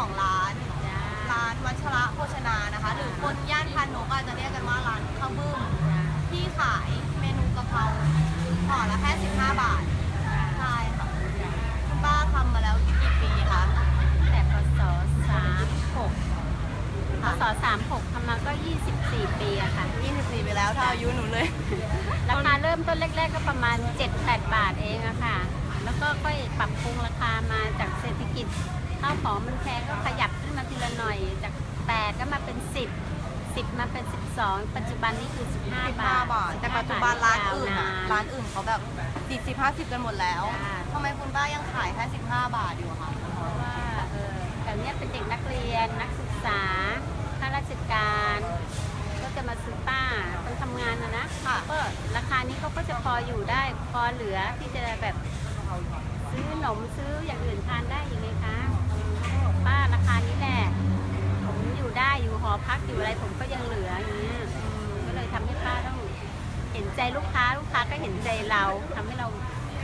ของร้านจ้าร้านวัชระโภชนานะคะ หรือคนย่านพานนกอาจจะเรียกกันว่าร้านข้าวบึ้มที่ขายเมนูกะเพราห่อละแค่ 15 บาทใช่ค่ะคุณป้าทำมาแล้วกี่ปีคะแต่พศสามหกพค่ะศสามหกทำมาก็ 24 ปีอะค่ะ 24ปีแล้วเท่าอายุหนูเลย ราคาเริ่มต้นแรก ๆ ก็ประมาณ 7-8 บาทเองอะค่ะ แล้วก็ค่อยปรับปรุงราคามาจากเศรษฐกิจ ข้าวของมันแพงก็ขยับขึ้นมาทีละหน่อย จาก8ก็มาเป็น10 10มาเป็น12ปัจจุบันนี้คือ15บาท15บาท แต่ปัจจุบันร้านอื่นยอะวร้านอื่นเขาแบบ40 50กันหมดแล้วจ้าทำไมคุณป้ายังขายแค่15บาทอยู่อะคะเพราะว่าเออแต่เนี้ยเป็นเด็กนักเรียนนักศึกษาข้าราชการก็จะมาซื้อป้าต้องทำงานนะนะค่ะก็ราคานี้เขาก็จะพออยู่ได้พอเหลือที่จะแบบซื้อขนมซื้ออย่างอื่นทานได้ยังไงคะเขาบอกป้าราคานี้แหละ ผมอยู่ได้อยู่หอพักอยู่อะไรผมก็ยังเหลืออย่างเงี้ยก็เลยทำให้ป้าต้องเห็นใจลูกค้าลูกค้าก็เห็นใจเราทำให้เรา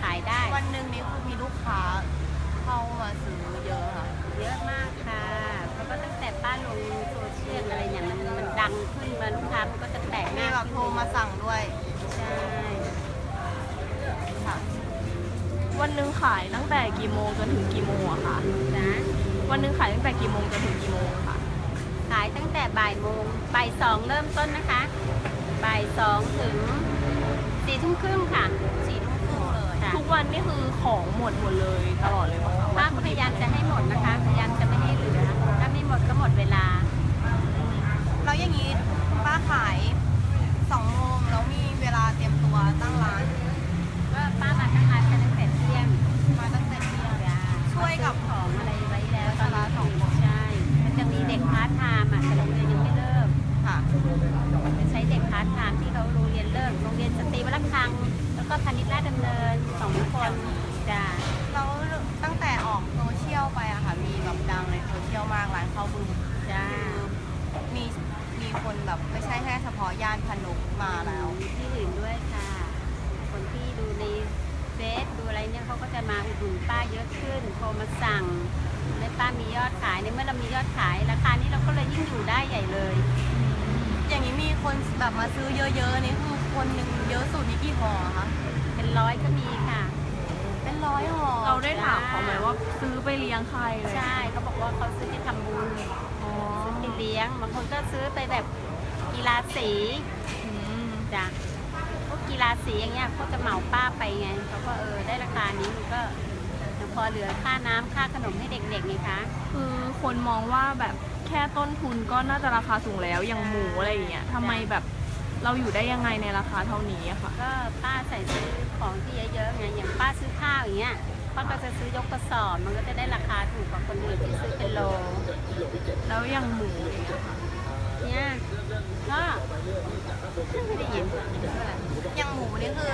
ขายได้ วันหนึ่งนี้คือมีลูกค้าเข้ามาซื้อเยอะค่ะ เยอะมากค่ะเพราะว่าตั้งแต่ป้าลงโซเชียลอะไรเนี่ยมันมันดังขึ้นมาลูกค้ามันก็จะแตกหมีน้าแบบโทรมาสั่งด้วย ใช่ค่ะวันหนึ่งขายตั้งแต่กี่โมงจนถึงกี่โมงอะคะนะ วันหนึ่งขายตั้งแต่กี่โมงจนถึงกี่โมงอะคะขายตั้งแต่บ่ายโมงบ่ายสองเริ่มต้นนะคะ บ่ายสองถึงสี่ทุ่มครึ่งค่ะสี่ทุ่มครึ่งเลยค่ะทุกวันนี่คือของหมดหมดเลยตลอดเลยปะคะป้าก็พยายามจะให้หมดนะคะ พยายามจะไม่ให้เหลือ ถ้าไม่หมดก็หมดเวลา แล้วอย่างนี้คุณป้าขาย2โมงแล้วมีเวลาเตรียมตัวตั้งร้าน ย่านพนุกมาแล้ว ที่อื่นด้วยค่ะ คนที่ดูในเฟซดูอะไรเนี่ยเขาก็จะมาอุดหนุนป้าเยอะขึ้นโทรมาสั่งในป้ามียอดขายในเมื่อเรามียอดขายราคานี้เราก็เลยยิ่งอยู่ได้ใหญ่เลย อย่างนี้มีคนแบบมาซื้อเยอะๆนี่คือคนหนึ่งเยอะสุดนี่กี่ห่อคะเป็นร้อยก็มีค่ะ เป็นร้อยห่อเราได้ถามเขาไหมว่าซื้อไปเลี้ยงใครเลยใช่เขาบอกว่าเขาซื้อไปทำบุญซื้อไปเลี้ยงบางคนก็ซื้อไปแบบ กีฬาสีอืมจ้ะพวกกีฬาสีอย่างเงี้ยเขาจะเหมาป้าไปไงเขาก็เออได้ราคานี้มันก็ยังพอเหลือค่าน้ำค่าขนมให้เด็กๆไงคะคือคนมองว่าแบบแค่ต้นทุนก็น่าจะราคาสูงแล้วอย่างหมูอะไรอย่างเงี้ยทำไมแบบเราอยู่ได้ยังไงในราคาเท่านี้อะค่ะก็ป้าใส่ซื้อของที่เยอะๆไงอย่างป้าซื้อข้าวอย่างเงี้ยป้าก็จะซื้อยกกระสอบมันก็จะได้ราคาถูกกว่าคนอื่นที่ซื้อเป็นโล แล้วอย่างหมูอย่างเงี้ยค่ะเนี่ยก็ไม่ได้ยินอย่างหมูนี่คือ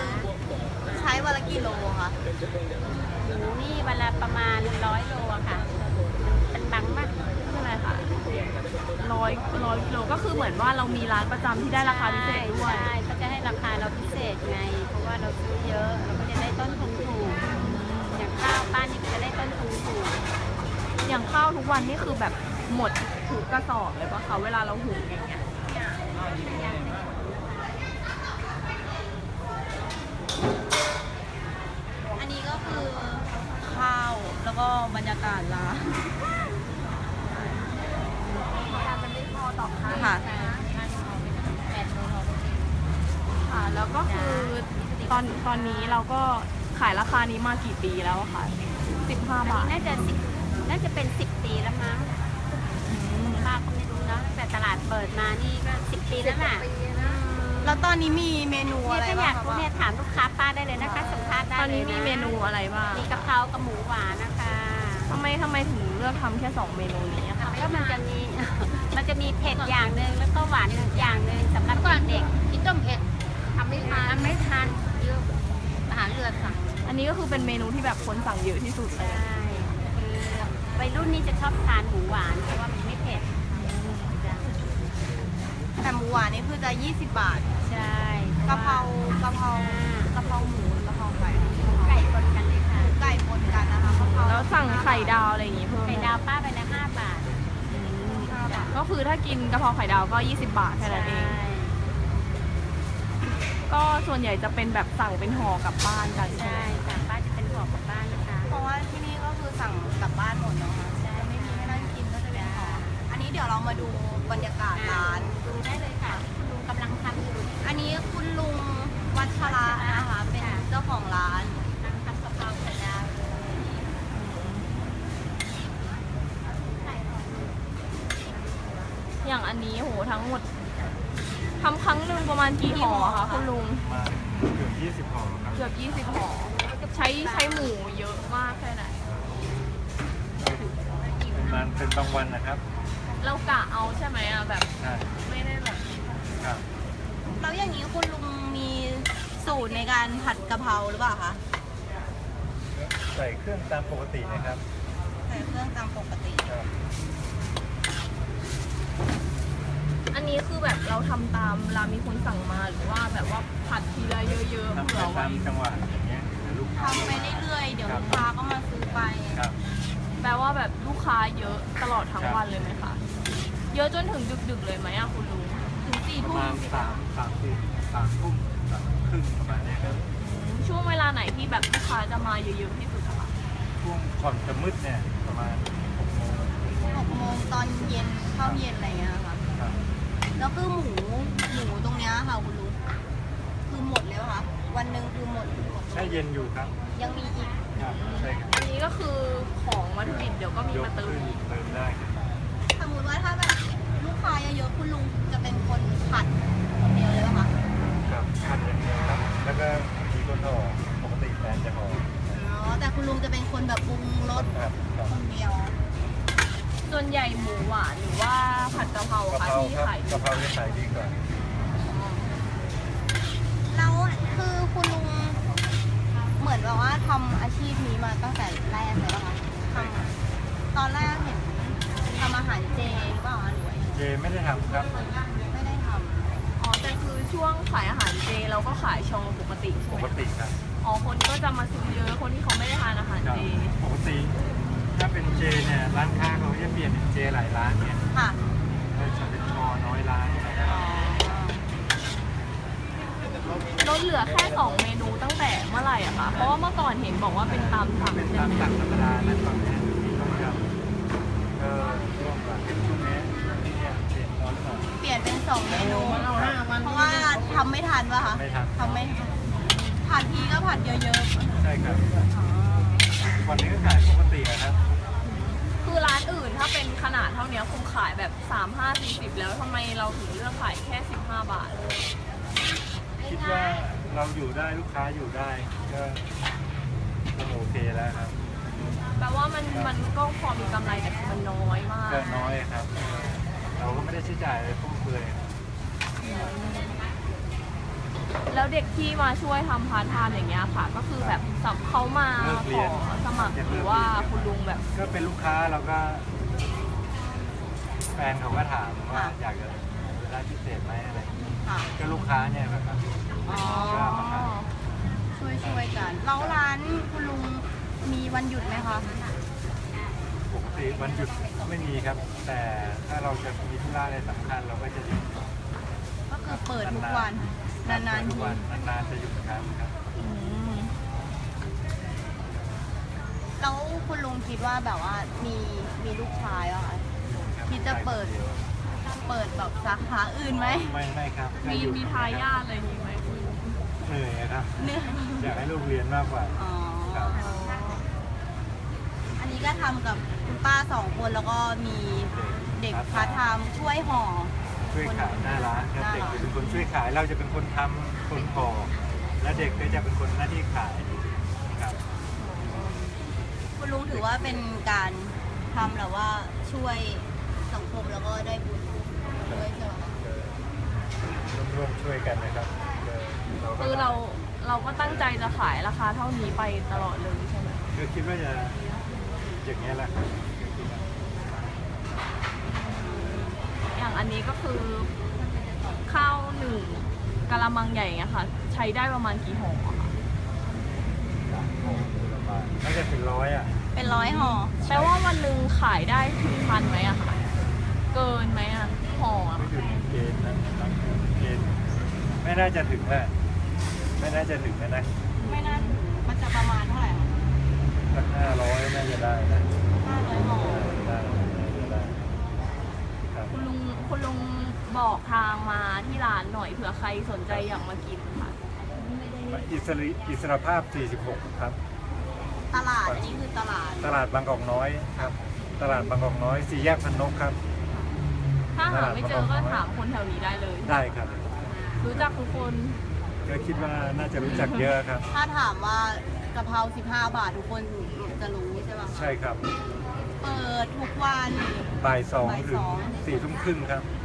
ใช้วันละกี่โลคะหมูนี่เวลาประมาณร้อยโลอะค่ะ เป็นบังมากไม่เป็นไรค่ะร้อยร้อยกิโลก็คือเหมือนว่าเรามีร้านประจำที่ได้ราคาพิเศษด้วยใช่ก็จะให้ราคาเราพิเศษไง เพราะว่าเราซื้อเยอะ เราก็จะได้ต้นทุนถูก อย่างข้าวป้านี่ก็จะได้ต้นทุนถูก อย่างข้าวทุกวันนี่คือแบบ หมดถูกกระสอบเลยปะคะเวลาเราหุงอย่างเงี้ยอันนี้ก็คือข้าวแล้วก็บรรยากาศร้านค่ะค่ะ แล้วก็คือตอนตอนนี้เราก็ขายราคานี้มากี่ปีแล้วอะคะ15 บาท น่าจะสิบน่าจะเป็นสิบปีแล้วมั้งป้าก็ไม่รู้เนอะ ตั้งแต่ตลาดเปิดมานี่ก็สิบปีแล้วน่ะแล้วตอนนี้มีเมนูเนี่ยอะไรถ้าอากบ้ายงคะรู้เนี่ยถามลูกค้าป้าได้เลยนะคะสัมภาษณ์ได้ตอนนี้ลยะมีเมนูอะไรบ้างมีกะเพรากับหมูหวานนะคะทำไมทำไมถึงเลือกทำแค่2เมนูนี้อะคะก็มันจะมี มันจะมีเผ็ดอย่างหนึ่งแล้วก็หวานอย่างหนึ่งสำหรับเด็กๆกินต้มเผ็ดทำไม่ทานทำไม่ทานเยอะอาหารเรือสั่งอันนี้ก็คือเป็นเมนูที่แบบคนสั่งเยอะที่สุดเลยใช่คือวัยรุ่นนี่จะชอบทานหมูหวานเพราะว่ามันไม่เผ็ดจ้ะ แต่ หมูหวานนี่คือจะ 20 บาทใช่กะเพรากะเพรากะเพราหมูกะเพราไก่ไก่คนกันเลยค่ะไก่ปนกันนะคะกะเพราแล้วสั่งไข่ดาวอะไรอย่างงี้เพิ่มไหมไข่ดาวป้าไปละห้าบาทก็คือถ้ากินกะเพราไข่ดาวก็ 20 บาทแค่นั้นเองก็ส่วนใหญ่จะเป็นแบบสั่งเป็นห่อกลับบ้านกันใช่ใช่ไหมจากบ้านจะเป็นห่อกลับบ้านนะคะ เพราะว่าที่นี่ก็คือสั่งกลับบ้านหมดเนาะค่ะใช่จะไม่มีให้นั่งกินก็จะเป็นของอันนี้เดี๋ยวเรามาดูบรรยากาศร้านดูได้เลยค่ะคุณ ลุงกำลังทำอยู่อันนี้คุณลุงวัชระนะคะ เป็นเจ้าของร้านกำลังทำกะเพราไข่ดาวเลยไข่ของอย่างอันนี้โหทั้งหมดทำครั้งหนึ่งประมาณกี่ห่อคะคุณลุงมาเกือบ20ห่อครับเกือบ20ห่อใช้ใช้หมูเยอะมากแค่ไหนเป็นมันเป็นบางวันนะครับ เรากะเอาใช่ไหมอะแบบ ใช่ ไม่ได้แบบ ครับ แล้วอย่างนี้คุณลุงมีสูตรในการผัดกะเพราหรือเปล่าคะใส่เครื่องตามปกตินะครับ ใส่เครื่องตามปกติ ครับ อันนี้คือแบบเราทำตามเวลามีคนสั่งมาหรือว่าแบบว่าผัดทีละเยอะๆทำไปเผื่อไว้ตามจังหวะอย่างเงี้ยเดี๋ยวลูกค้า ทำไปเรื่อยๆ เดี๋ยวลูกค้าก็มาซื้อไป ครับ แปลว่าแบบลูกค้าเยอะตลอดทั้งครับวันเลยไหมคะ เยอะจนถึงดึกๆเลยไหมอะคุณลุงถึง สี่ประทุ่มาณมสามสามสี่สามทุ่มสามครึ่งประมาณเนี้ยครับช่วงเวลาไหนที่แบบลูกค้าจะมาเยอะๆที่สุดอะคะช่วงก่อนจะมืดเนี่ยประมาณ6โมงหกโมงตอนเย็นเข้าเย็นอะไรเงี้ยค่ะ ครับแล้วคือหมูหมูตรงเนี้ยค่ะคุณลุงคือหมดแล้วค่ะ วันหนึ่งคือหมดหมดแช่เย็นอยู่ครับยังมีอีกครับใช่ครับอันนี้ก็คือของวัตถุดิบเดี๋ยวก็มียกมาเติมขึ้นอีก เติมได้ครับสมมติว่าถ้าแบบ ลูกค้าเยอะๆคุณลุงจะเป็นคนผัดคนเดียวเลยป่ะคะครับพันอย่างเดียวครับ แล้วก็มีคนห่อปกติแฟนจะห่ออ๋อแต่คุณลุงจะเป็นคนแบบปรุงรสครับครับ คนเดียว ส่วนใหญ่หมูหวานหรือว่าผัดกะเพรากะคะเพราที่ครับขายดีกะเพราจะขายดีกว่าแล้วคือคุณลุงเหมือนแบบว่าทำอาชีพนี้มาตั้งแต่แรกเลยป่ะคะทำตอนแรกเห็นทำอาหารเจหรือเปล่าคะหรือว่ายัง ไงเจไม่ได้ทำครับ ไม่ได้ทอ๋อแต่คือช่วงขายอาหารเจเราก็ขายชงปกติใช่ปไหมกติครับอ๋อคนก็จะมาซื้อเยอะคนที่เขาไม่ได้ทานอาหารครับเจปกติ ถ้าเป็นเจเนี่ย ร้านค้าเขาจะเปลี่ยนเป็นเจหลายร้านเนี่ยำค่ะก็จะเป็นชอน้อยร้านนะครับอ๋อลดเหลือแค่2เมนูตั้งแต่เมื่อไหร่อะคะเพราะว่าเมื่อก่อนเห็นบอกว่าเป็นตามสั่งเป็นใช่ตามไหมสั่งธรรมดานะตอนนี้มีต้มยำก็ช่วงหลังเป็นช่วงนี้เนี่ย เปลี่ยนน้อยหน่อยเปลี่ยนเป็นสองเมนู เพราะว่าทำไม่ทันป่ะคะไม่ทัน ทำไม่ทันผัดทีก็ผัดเยอะใช่ครับๆอ๋อวันนี้ก็ขายปกตินะครับ คือร้านอื่นถ้าเป็นขนาดเท่านี้คงขายแบบ 3 5 40 แล้วทำไมเราถึงเลือกขายแค่ 15 บาท คิดว่าเราอยู่ได้ลูกค้าอยู่ได้ก็ก็โอเคแล้วครับแปลว่ามันมันก็พอมีกำไรแต่คือมันน้อยมาก ก็น้อยครับ เราก็ไม่ได้ใช้จ่ายอะไรฟุ่มเฟือยแล้วเด็กที่มาช่วยทำพาร์ทไทม์อย่างเงี้ยค่ะ ก็คือแบบสับเขามาเลิกขเรียอนสมัครหรือว่าคุณลุงแบบ ก็เป็นลูกค้าเราก็ แฟนเขาก็ถามว่าอยากจะได้พิเศษไหมอะไรอย่างเงี้ยค่ะก็ลูกค้าเนี่ยแบบอ๋อ ก็มาขายช่วยช่วยๆกัน แล้วร้านคุณลุงมีวันหยุดไหมคะปก ติวันหยุดไม่มีครับ แต่ถ้าเราจะมีธุระอะไรสำคัญเราก็จะหยุดก็คือเปิดทุกวัน นานๆทุทีกวันนานๆจะหยุดครั้งครับ อืมแล้วคุณลุงคิดว่าแบบว่ามีมีลูกชายอะคะที่จะเปิด เปิดแบบสาขาอื่นไหมไม่ไม่ครับมีให้หยุดมีทายาทอะไรอย่างงี้ไหมคุณลุงเหนื่อยครับ เนื่อยอยากให้ลูกเรียนมากกว่า อ๋อครับอันนี้ ก็ทำกับคุณป้าสองคนแล้วก็มีเด็กพาร์ทไทม์ช่วยห่อ ช่วยขายหน้าร้านครับน้าเด็กร้านจะเป็นคนช่วยขายเราจะเป็นคนทำคนห่อและเด็กก็จะเป็นคนหน้าที่ขายครับคุณลุงถือว่าเป็นการทำแบบว่าช่วยสังคมแล้วก็ได้บุญด้วยใช่ไหมคะร่วมๆช่วยกันนะครับก็คือเราเราก็ตั้งใจจะขายราคาเท่านี้ไปตลอดเลยใช่ไหม คือคิดว่าจะ อย่างนี้ยแหละครับอย่างอันนี้ก็คือข้าวหนึ่งกะละมังใหญ่เงี้ยค่ะใช้ได้ประมาณกี่ห่ออะคะน่าจะเป็นร้อยอะเป็นร้อยห่อแปลว่าวันหนึ่งขายได้ถึงพันไหมอะคะเกินไหมอะเย็นไม่น่าจะถึงแหละไม่น่าจะถึงนะนะไม่น่า สักห้าร้อยน่าจะได้นะห้าร้อยห่อได้น่าจะได้ครับคุณลุงคุณลุงบอกทางมาที่ร้านหน่อยเผื่อใครสนใจอยากมากินค่ะ อิสริอิสรภาพ 46 ครับ ตลาดอันนี้คือตลาด ตลาดบางกอกน้อยครับ ตลาดบางกอกน้อยสี่แยกพันนกครับ ถ้าหาไม่เจอก็ถามคนแถวนี้ได้เลย ได้ครับ รู้จักทุกคน ก็คิดว่าน่าจะรู้จักเยอะครับ ถ้าถามว่า กะเพรา15 บาททุกคนจะรู้ใช่ป่ะคะใช่ครับ เปิดทุกวันบ่ายสองบ่ายถึสงองสี่ทุ่มครึ่งครับครับ